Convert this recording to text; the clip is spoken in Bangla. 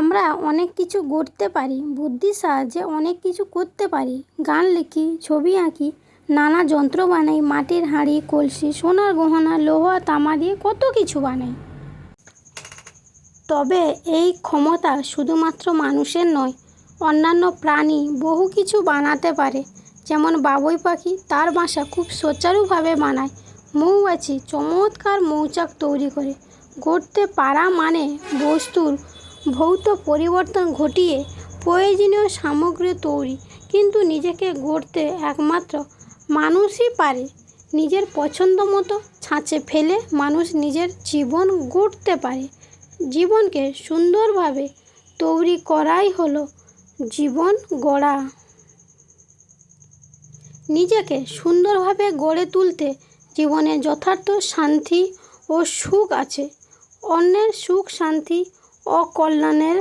আমরা অনেক কিছু গড়তে পারি, বুদ্ধির সাহায্যে অনেক কিছু করতে পারি। গান লিখি, ছবি আঁকি, নানা যন্ত্র বানাই, মাটির হাঁড়ি, কলসি, সোনার গহনা, লোহা, তামা দিয়ে কত কিছু বানাই। তবে এই ক্ষমতা শুধুমাত্র মানুষের নয়, অন্যান্য প্রাণী বহু কিছু বানাতে পারে। যেমন বাবুই পাখি, তার বাসা খুব সুচারুভাবে বানায়। মৌমাছি চমৎকার মৌচাক তৈরি করে। গড়তে পারা মানে বস্তুর ভৌত পরিবর্তন ঘটিয়ে প্রয়োজনীয় সামগ্রী তৈরি। কিন্তু নিজেকে গড়তে একমাত্র মানুষই পারে। নিজের পছন্দ মতো ছাঁচে ফেলে মানুষ নিজের জীবন গড়তে পারে। জীবনকে সুন্দরভাবে তৈরি করাই হলো জীবন গড়া। নিজেকে সুন্দরভাবে গড়ে তুলতে জীবনে যথার্থ শান্তি ও সুখ আছে। অন্যের সুখ শান্তি ও কল্যাণের